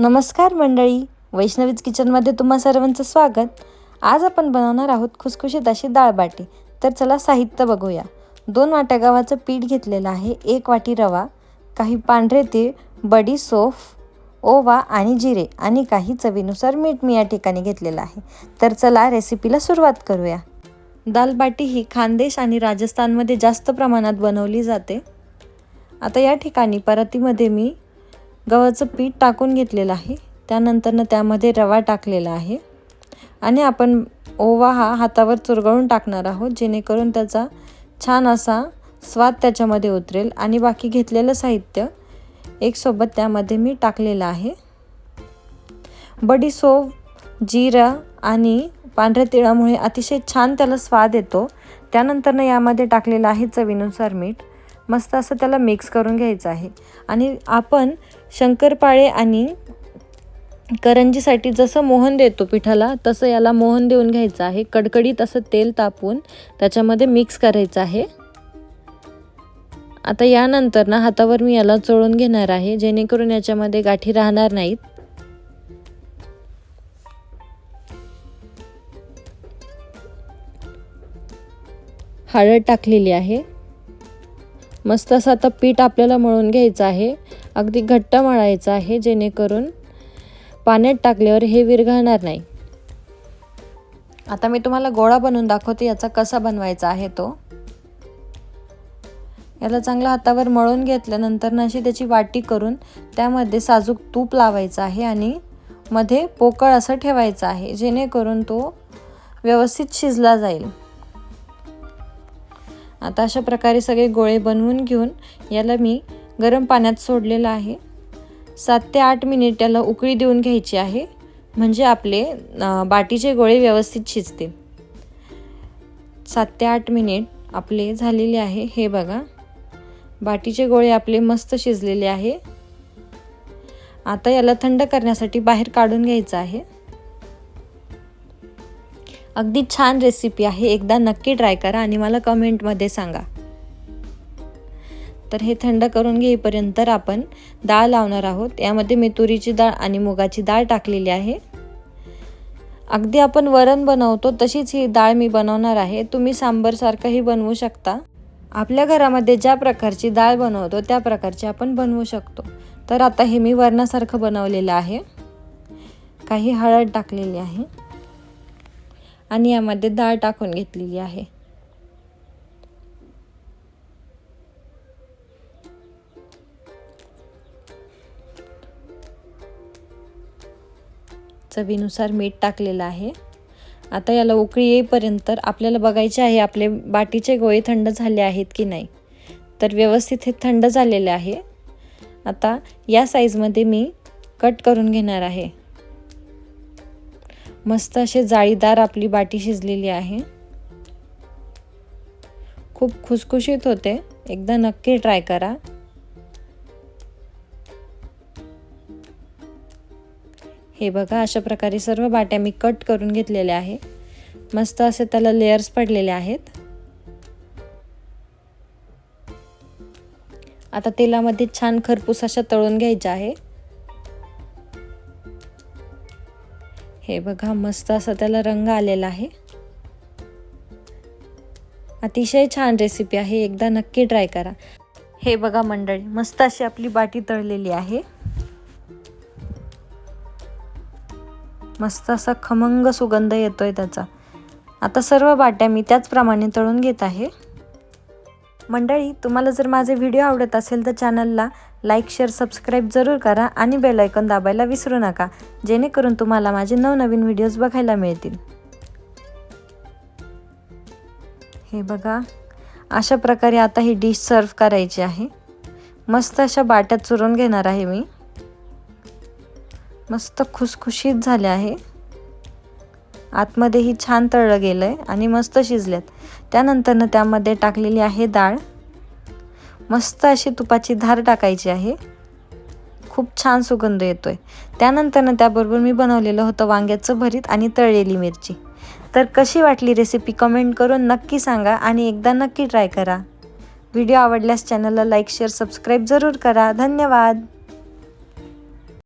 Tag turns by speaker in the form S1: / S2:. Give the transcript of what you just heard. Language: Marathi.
S1: नमस्कार मंडळी वैष्णवीज किचनमध्ये तुम्हा सर्वांचं स्वागत. आज आपण बनवणार आहोत खुसखुशीत अशी डाळबाटी तर चला साहित्य बघूया. दोन वाट्या गव्हाचं पीठ घेतलेलं आहे एक वाटी रवा काही पांढरे तीळ बडी सोफ ओवा आणि जिरे आणि काही चवीनुसार मीठ मी या ठिकाणी घेतलेलं आहे. तर चला रेसिपीला सुरुवात करूया. दाल बाटी ही खानदेश आणि राजस्थानमध्ये जास्त प्रमाणात बनवली जाते. आता या ठिकाणी परतीमध्ये मी गव्हाचं पीठ टाकून घेतलेलं आहे. त्यानंतरनं त्यामध्ये रवा टाकलेला आहे. आणि आपण ओवा हा हातावर चुरगळून टाकणार आहोत जेणेकरून त्याचा छान असा स्वाद त्याच्यामध्ये उतरेल. आणि बाकी घेतलेलं साहित्य एक सोबत त्यामध्ये मी टाकलेलं आहे. बडीसोप जिरा आणि पांढऱ्या तिळामुळे अतिशय छान त्याला स्वाद येतो. त्यानंतरनं यामध्ये टाकलेलं आहे चवीनुसार मीठ. मस्त असं त्याला मिक्स करून घ्यायचं आहे. आणि आपण शंकरपाळे आणि करंजीसाठी जसं मोहन देतो पिठाला तसं याला मोहन देऊन घ्यायचं आहे. कडकडीत असं तेल तापून त्याच्यामध्ये मिक्स करायचं आहे. आता यानंतर ना हातावर मी याला चोळून घेणार आहे जेणेकरून याच्यामध्ये गाठी राहणार नाहीत. हळद टाकलेली आहे. मस्त असं आता पीठ आपल्याला मळून घ्यायचं आहे. अगदी घट्ट मळायचं आहे जेणेकरून पाण्यात टाकल्यावर हे विरघळणार नाही. आता मी तुम्हाला गोळा बनवून दाखवते याचा कसा बनवायचा आहे तो. याला चांगला हातावर मळून घेतल्यानंतर अशी त्याची वाटी करून त्यामध्ये साजूक तूप लावायचं आहे आणि मध्ये पोकळ असं ठेवायचं आहे जेणेकरून तो व्यवस्थित शिजला जाईल. आता अशा प्रकारे सगळे गोळे बनवून घेऊन याला मी गरम पाण्यात सोडलेलं आहे. सात ते आठ मिनिट याला उकळी देऊन घ्यायची आहे. म्हणजे आपले बाटीचे गोळे व्यवस्थित शिजतील. सात ते आठ मिनिट आपले झालेले आहे. हे बघा. बाटीचे गोळे आपले मस्त शिजलेले आहे. आता याला थंड करण्यासाठी बाहेर काढून घ्यायचं आहे. अगदी छान रेसिपी आहे. एकदा नक्की ट्राय करा आणि मला कमेंटमध्ये सांगा. तर हे थंड करून घेईपर्यंत आपण डाळ लावणार आहोत. यामध्ये मी तुरीची डाळ आणि मुगाची डाळ टाकलेली आहे. अगदी आपण वरण बनवतो तशीच ही डाळ मी बनवणार आहे. तुम्ही सांबरसारखंही बनवू शकता. आपल्या घरामध्ये ज्या प्रकारची डाळ बनवतो त्या प्रकारची आपण बनवू शकतो. तर आता हे मी वरणासारखं बनवलेलं आहे. काही हळद टाकलेली आहे. आणि यामध्ये डाळ टाकून घेतलेली आहे. चवीनुसार मीठ टाकलेलं आहे. आता याला उकळी येईपर्यंत आपल्याला बघायचे आहे आपले बाटीचे गोळे थंड झाले आहेत की नाही. तर व्यवस्थित हे थंड झालेले आहे. आता या साईजमध्ये मी कट करून घेणार आहे. मस्त असे जाळीदार आपली बाटी शिजलेली आहे. खूप खुसखुशीत होते. एकदा नक्की ट्राय करा. हे बघा अशा प्रकारे सर्व बाट्या मी कट करून घेतलेल्या आहे मस्त असे त्याला लेयर्स पडलेले आहेत. आता तेलामध्ये छान खरपूस अशा तळून घ्यायच्या आहे. हे बघा मस्त असा त्याला रंग आलेला आहे. अतिशय छान रेसिपी आहे एकदा नक्की ट्राय करा. हे बघा मंडळी मस्त अशी आपली बाटी तळलेली आहे. मस्त असा खमंग सुगंध येतोय त्याचा. आता सर्व बाट्या मी त्याचप्रमाणे तळून घेत आहे. मंडळी तुम्हाला जर माझे व्हिडिओ आवडत असेल तर चॅनलला लाईक शेअर सबस्क्राईब जरूर करा आणि बेल दाबायला विसरू नका जेणेकरून तुम्हाला माझे नवनवीन व्हिडिओज बघायला मिळतील. हे बघा अशा प्रकारे आता ही डिश सर्व करायची आहे. मस्त अशा बाट्यात चुरून घेणार आहे मी. मस्त खुसखुशीत झाले आहे. आतमध्येही छान तळलं गेलं आहे आणि मस्त शिजल्यात. त्यानंतरनं त्यामध्ये टाकलेली आहे डाळ. मस्त अशी तुपाची धार टाकायची आहे. खूप छान सुगंध येतोय. त्यानंतरनं त्याबरोबर मी बनवलेलं होतं वांग्याचं भरीत आणि तळलेली मिरची. तर कशी वाटली रेसिपी कमेंट करून नक्की सांगा आणि एकदा नक्की ट्राय करा. व्हिडिओ आवडल्यास चॅनलला लाईक शेअर सबस्क्राईब जरूर करा. धन्यवाद!